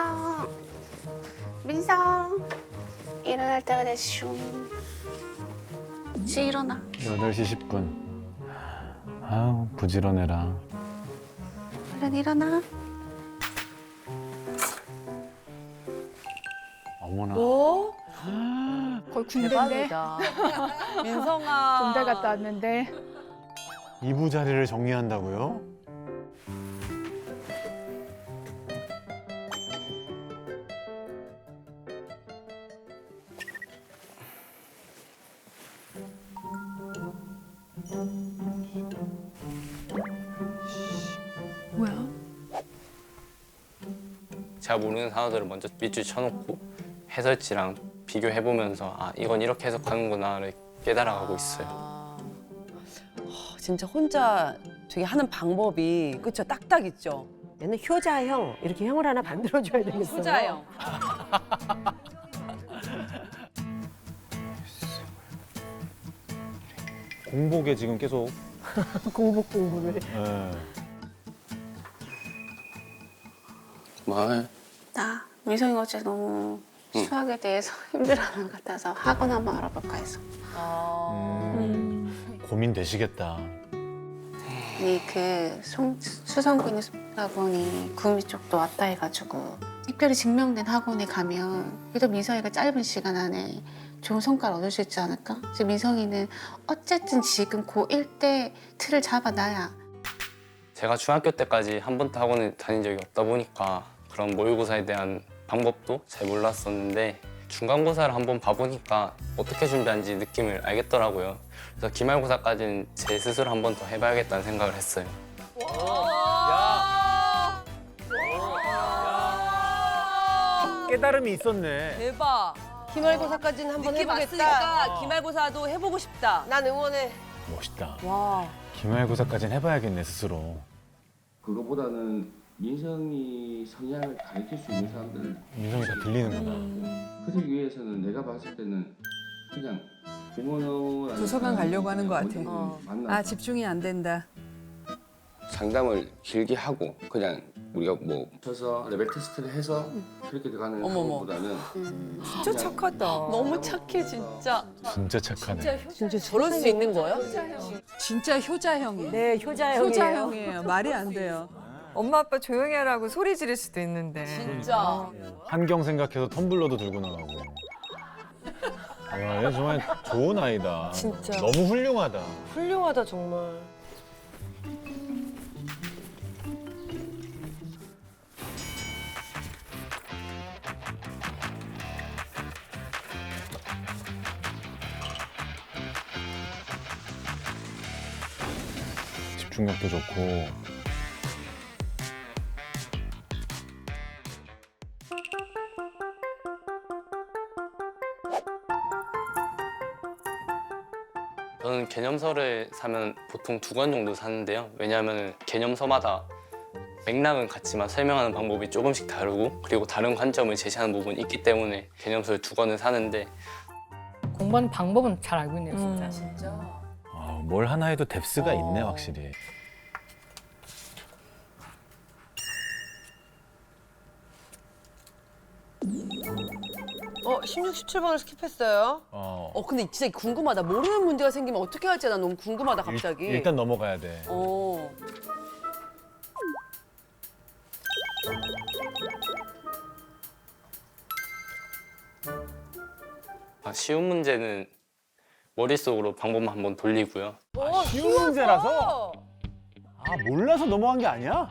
민성 민성 일어날 때가 됐슈 이제 일어나 8시 10분. 아우, 부지런해라. 얼른 일어나 어머나. 뭐? 거의 군대인데 대박이다. 민성아. 군대 갔다 왔는데 이부 자리를 정리한다고요? 제가 모르는 단어들을 먼저 밑줄 쳐놓고 해설지랑 비교해보면서 아 이건 이렇게 해석하는구나를 깨달아가고 있어요. 아, 어, 진짜 혼자 되게 하는 방법이 그쵸 딱딱 있죠. 얘는 효자형 이렇게 형을 하나 만들어줘야 되겠어요. 효자형. 공복에 지금 계속. 공부 공부를. 예. 말 나 민성이 어제 너무 응. 수학에 대해서 힘들어하는 것 같아서 학원 한번 알아볼까 해서 아, 음, 고민되시겠다. 이 그 수성구는 학원이 구미 쪽도 왔다 해가지고 특별히 증명된 학원에 가면 그래도 민성이가 짧은 시간 안에 좋은 성과를 얻을 수 있지 않을까? 그래서 민성이는 어쨌든 지금 고1 때 틀을 잡아놔야 제가 중학교 때까지 한 번도 학원을 다닌 적이 없다 보니까 그런 모의고사에 대한 방법도 잘 몰랐었는데 중간고사를 한번 봐보니까 어떻게 준비하는지 느낌을 알겠더라고요. 그래서 기말고사까지는 제 스스로 한번 더 해봐야겠다는 생각을 했어요. 깨달음이 있었네. 대박. 기말고사까지는 한번 느낌 해보겠다. 왔으니까 기말고사도 해보고 싶다. 난 응원해. 멋있다. 와. 기말고사까지는 해봐야겠네, 스스로. 그거보다는 민성이 성향을 가르칠 수 있는 사람들을 민성이 다 들리는구나. 그러기 위해서는 내가 봤을 때는 그냥 부모는 도서관 가려고 하는 것 같아. 어. 아 집중이 안 된다. 상담을 길게 하고 그냥 우리가 뭐 쳐서 레벨 테스트를 해서 그렇게 들어가는 어머머. 것보다는 진짜 착하다. 너무 착해 진짜. 진짜 착하네. 진짜 저럴 수 있는 거예요? 진짜 효자형이에요. 네, 효자 형이에요. 효자형이에요. 말이 안 돼요. 엄마 아빠 조용히 하라고 소리 지를 수도 있는데 진짜. 환경 생각해서 텀블러도 들고 나가고. 와, 얘 정말 좋은 아이다. 진짜. 너무 훌륭하다. 훌륭하다 정말. 집중력도 좋고. 개념서를 사면 보통 두 권 정도 사는데요. 왜냐하면 개념서마다 맥락은 같지만 설명하는 방법이 조금씩 다르고 그리고 다른 관점을 제시하는 부분이 있기 때문에 개념서를 두 권을 사는데 공부하는 방법은 잘 알고 있네요, 진짜. 음. 진짜. 아, 뭘 하나 해도 뎁스가 어. 있네, 확실히. 어, 16, 17번을 스킵했어요. 어. 어 근데 진짜 궁금하다. 모르는 문제가 생기면 어떻게 할지 나 너무 궁금하다 갑자기. 일, 단 넘어가야 돼. 어. 아, 쉬운 문제는 머릿속으로 방법만 한번 돌리고요. 아, 쉬운 문제라서? 아, 몰라서 넘어간 게 아니야?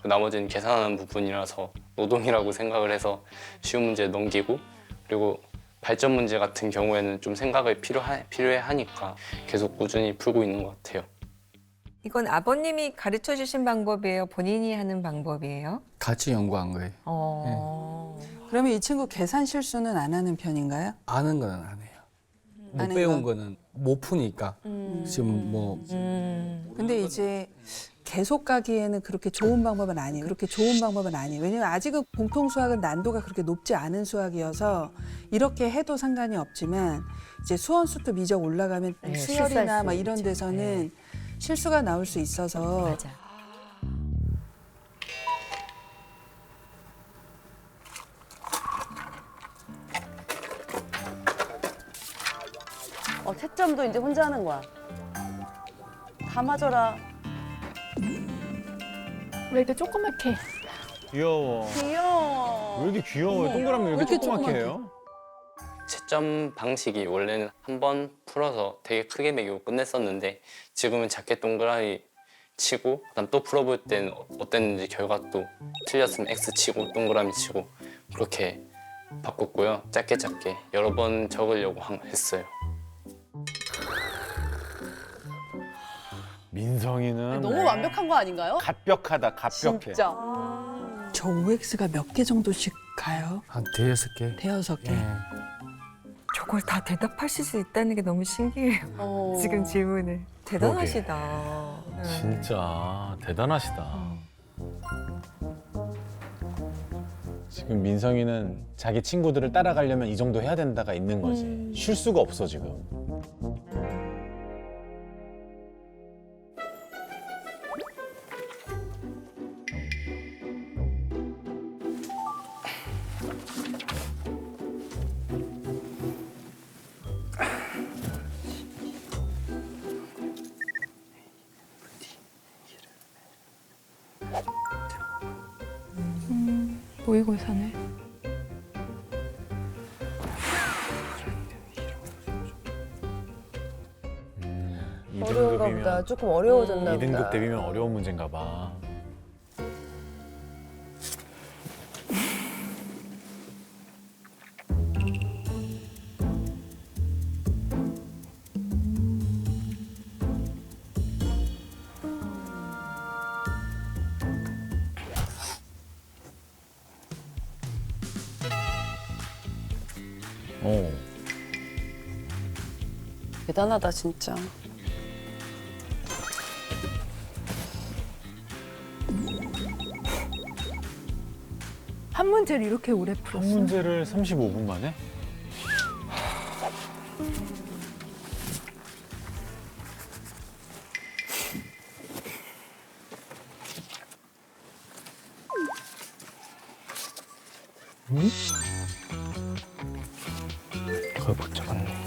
그 나머지는 계산하는 부분이라서 노동이라고 생각을 해서 쉬운 문제 넘기고 그리고 발전 문제 같은 경우에는 좀 생각을 필요하, 필요해 하니까 계속 꾸준히 풀고 있는 것 같아요. 이건 아버님이 가르쳐 주신 방법이에요 본인이 하는 방법이에요 같이 연구한 거예요. 어 그러면 이 친구 계산 실수는 안 하는 편인가요? 아는 거는 안 해요. 못 아는 배운 거? 거는 못 푸니까 지금 뭐 음. 근데 이제 계속 가기에는 그렇게 좋은 방법은 아니에요. 그렇게 좋은 방법은 아니에요. 왜냐면 아직은 공통 수학은 난도가 그렇게 높지 않은 수학이어서 이렇게 해도 상관이 없지만 이제 수원수도 미적 올라가면 네, 수열이나 막 이런 있죠. 데서는 네. 실수가 나올 수 있어서 맞아. 어, 채점도 이제 혼자 하는 거야. 다 맞아라. 왜 이렇게 조그맣게 귀여워. 귀여워. 왜 이렇게 귀여워요? 동그라미 왜 이렇게 이렇게 조그맣게 조그맣게. 해요? 채점 방식이 원래는 한 번 풀어서 되게 크게 매기고 끝냈었는데 지금은 작게 동그라미 치고 그다음 또 풀어볼 때는 어- 어땠는지 결과도 틀렸으면 X 치고 동그라미 치고 그렇게 바꿨고요. 짧게 짧게 여러 번 적으려고 한- 했어요. 민성이는 너무 뭐 완벽한 거 아닌가요? 갑벽하다, 갑벽해. 진짜. 저 OX가 몇 개 정도씩 가요? 한 대여섯 개. 대여섯 개. 예. 저걸 다 대답하실 수 있다는 게 너무 신기해요. 어. 지금 질문을. 대단하시다. 네. 진짜 대단하시다. 지금 민성이는 자기 친구들을 따라가려면 이 정도 해야 된다가 있는 거지. 쉴 수가 없어 지금. 모의고사네. 어려운가 보다. 조금 어려워졌나 보다. 2등급 대비면 어려운 문제인가 봐. 대단하다 진짜. 한 문제를 이렇게 오래 한 풀었어. 문제를 35분 만에? 그걸 못 적었네.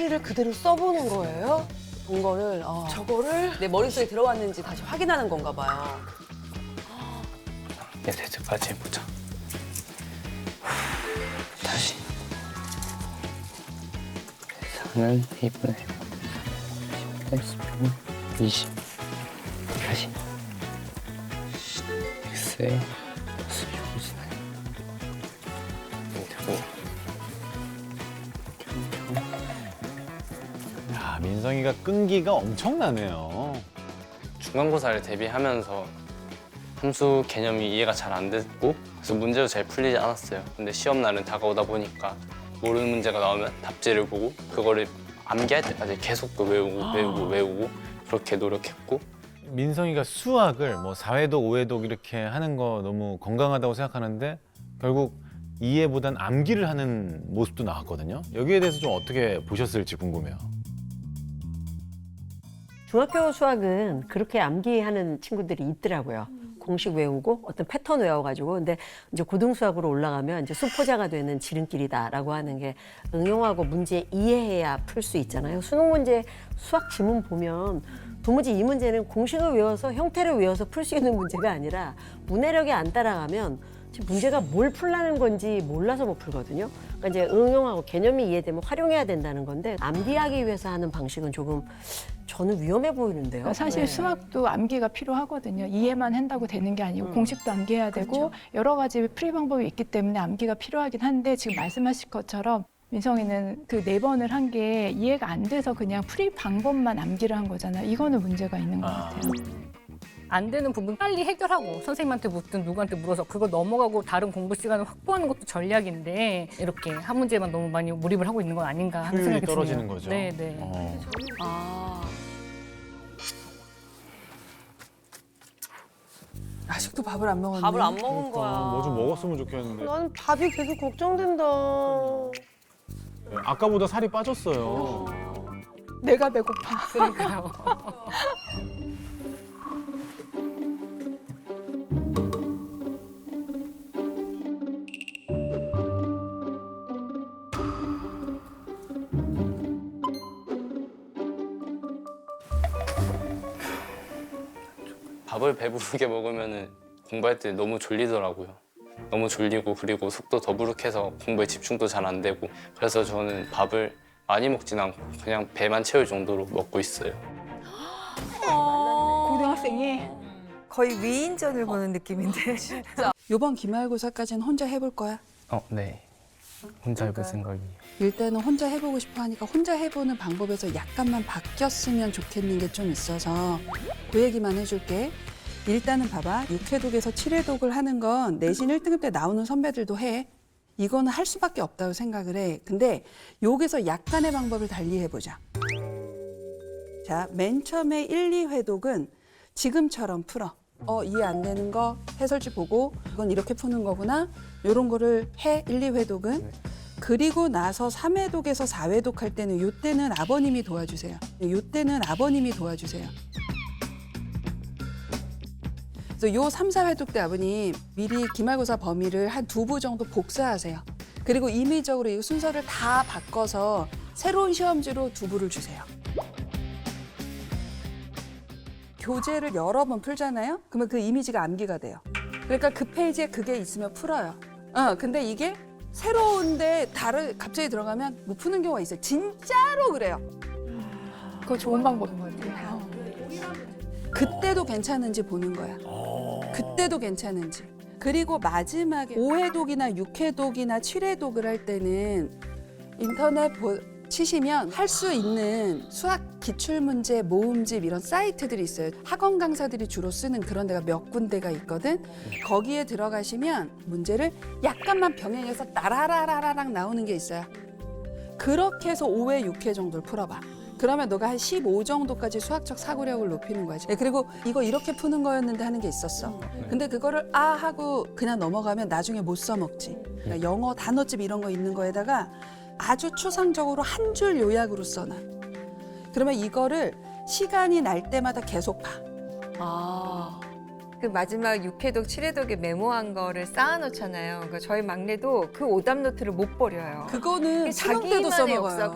풀이를 그대로 써보는 거예요? 본 거를 어, 저거를? 내 머릿속에 들어왔는지 다시 확인하는 건가 봐요. 내 세트까지 해보자. 다시. 4는 2분의 10분의 20. 다시. x에 민성이가 끈기가 엄청나네요. 중간고사를 대비하면서 함수 개념이 이해가 잘 안 됐고 그래서 문제도 잘 풀리지 않았어요. 근데 시험 날은 다가오다 보니까 모르는 문제가 나오면 답지를 보고 그거를 암기할 때까지 계속 또 외우고 외우고 외우고 그렇게 노력했고 민성이가 수학을 뭐 4회독, 5회독 이렇게 하는 거 너무 건강하다고 생각하는데 결국 이해보단 암기를 하는 모습도 나왔거든요. 여기에 대해서 좀 어떻게 보셨을지 궁금해요. 중학교 수학은 그렇게 암기하는 친구들이 있더라고요. 공식 외우고 어떤 패턴 외워가지고 근데 이제 고등 수학으로 올라가면 이제 수포자가 되는 지름길이다라고 하는 게 응용하고 문제 이해해야 풀 수 있잖아요. 수능 문제 수학 지문 보면 도무지 이 문제는 공식을 외워서 형태를 외워서 풀 수 있는 문제가 아니라 문해력이 안 따라가면 지금 문제가 뭘 풀라는 건지 몰라서 못 풀거든요. 그러니까 이제 응용하고 개념이 이해되면 활용해야 된다는 건데 암기하기 위해서 하는 방식은 조금 저는 위험해 보이는데요. 그러니까 사실 네. 수학도 암기가 필요하거든요. 이해만 한다고 되는 게 아니고 공식도 암기해야 되고 여러 가지 풀이 방법이 있기 때문에 암기가 필요하긴 한데 지금 말씀하신 것처럼 민성이는 그 네 번을 한 게 이해가 안 돼서 그냥 풀이 방법만 암기를 한 거잖아요. 이거는 문제가 있는 것 같아요. 안 되는 부분 빨리 해결하고 선생님한테 묻든 누구한테 물어서 그걸 넘어가고 다른 공부 시간을 확보하는 것도 전략인데 이렇게 한 문제만 너무 많이 몰입을 하고 있는 건 아닌가 하는 생각이 떨어지는 드네요. 거죠. 네, 네. 어. 아. 아직도 밥을 안 먹었네. 밥을 안 먹은 거야. 뭐 좀 먹었으면 좋겠는데 난 밥이 계속 걱정된다. 아까보다 살이 빠졌어요. 내가 배고파. 그러니까요. 밥을 배부르게 먹으면 공부할 때 너무 졸리더라고요. 너무 졸리고 그리고 속도 더부룩해서 공부에 집중도 잘 안 되고 그래서 저는 밥을 많이 먹진 않고 그냥 배만 채울 정도로 먹고 있어요. 고등학생이 거의 위인전을 보는 느낌인데. 요번 기말고사까지는 혼자 해볼 거야. 어, 네. 혼자 해볼 생각이에요. 일단은 혼자 해보고 싶어 하니까 혼자 해보는 방법에서 약간만 바뀌었으면 좋겠는 게 좀 있어서 그 얘기만 해줄게. 일단은 봐봐. 6회독에서 7회독을 하는 건 내신 1등급 때 나오는 선배들도 해. 이거는 할 수밖에 없다고 생각을 해. 근데 여기서 약간의 방법을 달리 해보자. 자, 맨 처음에 1, 2회독은 지금처럼 풀어. 어, 이해 안 되는 거 해설지 보고 이건 이렇게 푸는 거구나. 요런 거를 해. 1, 2회독은. 그리고 나서 3회독에서 4회독 할 때는 요 때는 아버님이 도와주세요. 요 때는 아버님이 도와주세요. 그래서 요 3, 4회독 때 아버님 미리 기말고사 범위를 한 두 부 정도 복사하세요. 그리고 임의적으로 이 순서를 다 바꿔서 새로운 시험지로 두 부를 주세요. 교재를 여러 번 풀잖아요? 그러면 그 이미지가 암기가 돼요. 그러니까 그 페이지에 그게 있으면 풀어요. 어, 근데 이게 새로운데 다른 갑자기 들어가면 못 푸는 경우가 있어요. 진짜로 그래요. 그거 좋은 방법인 것 같아요. 그때도 괜찮은지 보는 거야. 그때도 괜찮은지. 그리고 마지막에 5회독이나 6회독이나 7회독을 할 때는 인터넷 보, 치시면 할 수 있는 수학 기출문제 모음집 이런 사이트들이 있어요. 학원 강사들이 주로 쓰는 그런 데가 몇 군데가 있거든. 거기에 들어가시면 문제를 약간만 병행해서 따라라라라랑 나오는 게 있어요. 그렇게 해서 5회, 6회 정도를 풀어봐. 그러면 너가 한 15 정도까지 수학적 사고력을 높이는 거지. 네, 그리고 이거 이렇게 푸는 거였는데 하는 게 있었어. 근데 그거를 아 하고 그냥 넘어가면 나중에 못 써먹지. 그러니까 영어 단어집 이런 거 있는 거에다가 아주 추상적으로 한 줄 요약으로 써놔. 그러면 이거를 시간이 날 때마다 계속 봐. 아. 그 마지막 6회독, 7회독에 메모한 거를 쌓아놓잖아요. 그러니까 저희 막내도 그 오답 노트를 못 버려요. 그거는 수능 때도 자기만의 써먹어요. 역사가